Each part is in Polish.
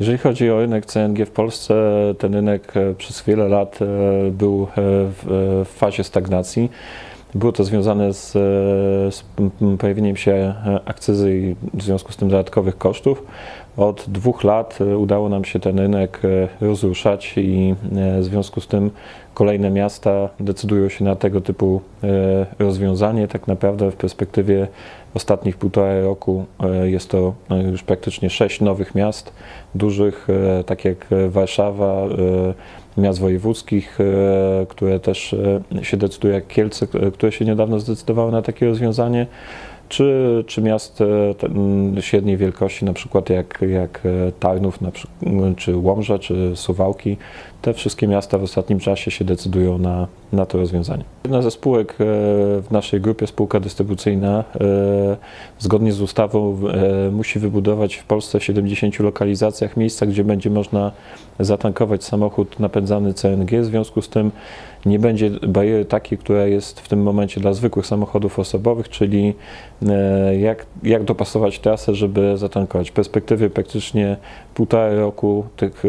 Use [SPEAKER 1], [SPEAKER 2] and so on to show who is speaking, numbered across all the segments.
[SPEAKER 1] Jeżeli chodzi o rynek CNG w Polsce, ten rynek e, przez wiele lat e, był e, w, w fazie stagnacji. Było to związane z, z pojawieniem się e, akcyzy i w związku z tym dodatkowych kosztów. Od dwóch lat e, udało nam się ten rynek e, rozruszać i w związku z tym kolejne miasta decydują się na tego typu rozwiązanie. Tak naprawdę w perspektywie ostatnich półtora roku jest to już praktycznie sześć nowych miast, dużych, tak jak Warszawa, miast wojewódzkich, e, które też e, się decydują, jak Kielce, e, które się niedawno zdecydowały na takie rozwiązanie, czy, czy miast e, średniej wielkości, na przykład jak, jak e, Tarnów, na, czy Łomża, czy Suwałki. Te wszystkie miasta w ostatnim czasie się decydują na, na to rozwiązanie. Jedna ze spółek e, w naszej grupie, spółka dystrybucyjna, zgodnie z ustawą musi wybudować w Polsce w 70 lokalizacjach miejsca, gdzie będzie można zatankować samochód napędzany CNG. W związku z tym nie będzie bariery takiej, która jest w tym momencie dla zwykłych samochodów osobowych, czyli e, jak, jak dopasować trasę, żeby zatankować. W perspektywie praktycznie półtora roku tych e,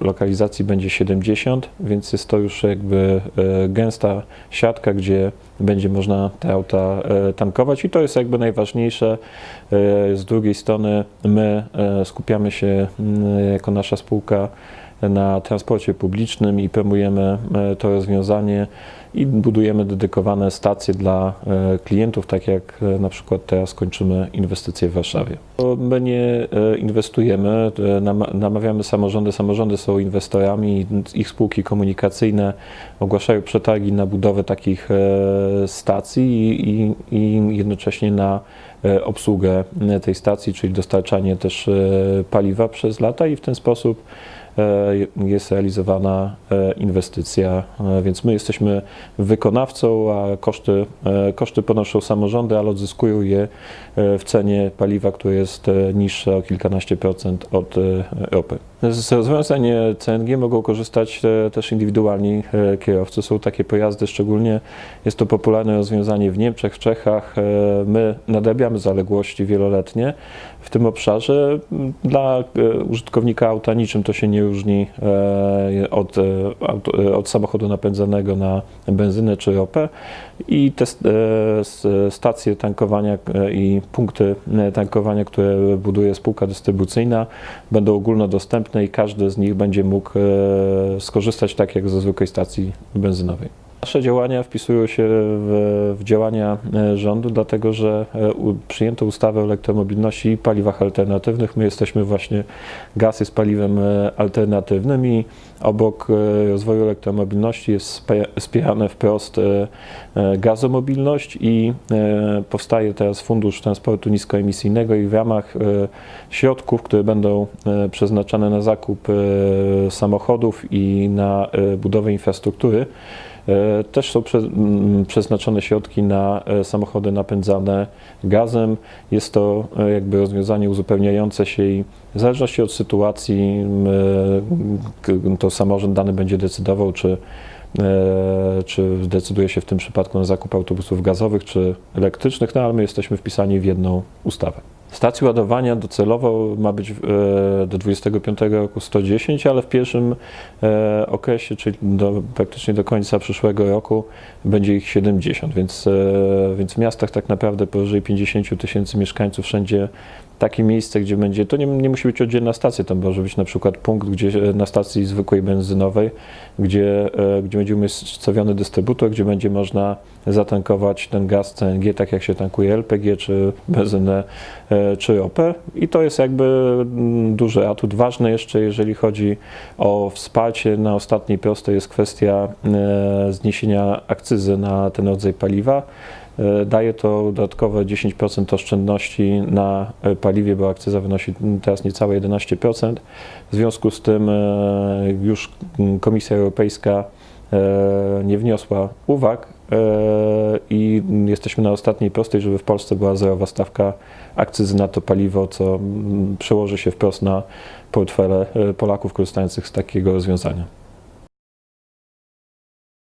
[SPEAKER 1] lokalizacji będzie 70, więc jest to już jakby e, gęsta siatka, gdzie będzie można te auta tankować i to jest jakby najważniejsze. Z drugiej strony my skupiamy się jako nasza spółka na transporcie publicznym i promujemy e, to rozwiązanie i budujemy dedykowane stacje dla e, klientów, tak jak e, na przykład teraz kończymy inwestycje w Warszawie. My nie e, inwestujemy, nam- namawiamy samorządy, samorządy są inwestorami, ich spółki komunikacyjne ogłaszają przetargi na budowę takich stacji i, i, jednocześnie na obsługę tej stacji, czyli dostarczanie też paliwa przez lata i w ten sposób jest realizowana inwestycja, więc my jesteśmy wykonawcą, a koszty, e, koszty ponoszą samorządy, ale odzyskują je e, w cenie paliwa, które jest e, niższe o kilkanaście procent od ropy. Z rozwiązań CNG mogą korzystać e, też indywidualni e, kierowcy. Są takie pojazdy, szczególnie jest to popularne rozwiązanie w Niemczech, w Czechach. E, My nadrabiamy zaległości wieloletnie w tym obszarze. Dla użytkownika auta niczym to się nie różni od, od samochodu napędzanego na benzynę czy ropę i te stacje tankowania i punkty tankowania, które buduje spółka dystrybucyjna będą ogólnodostępne i każdy z nich będzie mógł e, skorzystać tak jak ze zwykłej stacji benzynowej. Nasze działania wpisują się w, w działania e, rządu, dlatego że e, przyjęto ustawę o elektromobilności i paliwach alternatywnych. My jesteśmy właśnie, gaz jest paliwem e, alternatywnym i obok rozwoju elektromobilności jest wspierane wprost gazomobilność i powstaje teraz Fundusz Transportu Niskoemisyjnego i w ramach środków, które będą przeznaczane na zakup samochodów i na budowę infrastruktury, Też są przeznaczone środki na e, samochody napędzane gazem. Jest to e, jakby rozwiązanie uzupełniające się i w zależności od sytuacji to samorząd dany będzie decydował, czy, e, czy zdecyduje się w tym przypadku na zakup autobusów gazowych czy elektrycznych, no ale my jesteśmy wpisani w jedną ustawę. Stacji ładowania docelowo ma być e, do 25 roku 110, ale w pierwszym e, okresie, czyli do, praktycznie do końca przyszłego roku, będzie ich 70, więc, e, więc w miastach tak naprawdę powyżej 50 tysięcy mieszkańców wszędzie takie miejsce, gdzie będzie, to nie, nie musi być oddzielna stacja, to może być na przykład punkt gdzie, na stacji zwykłej benzynowej, gdzie, e, gdzie będzie umiejscowiony dystrybutor, gdzie będzie można zatankować ten gaz CNG, tak jak się tankuje LPG, czy benzynę, e, czy ropę. I to jest jakby mm, duży atut. Ważne jeszcze, jeżeli chodzi o wsparcie na ostatniej prostej, jest kwestia e, zniesienia akcyzy na ten rodzaj paliwa. E, Daje to dodatkowe 10% oszczędności na e, paliwie, bo akcyza wynosi teraz niecałe 11%. W związku z tym e, już Komisja Europejska nie wniosła uwag i jesteśmy na ostatniej prostej, żeby w Polsce była zerowa stawka akcyzy na to paliwo, co przełoży się wprost na portfele Polaków korzystających z takiego rozwiązania.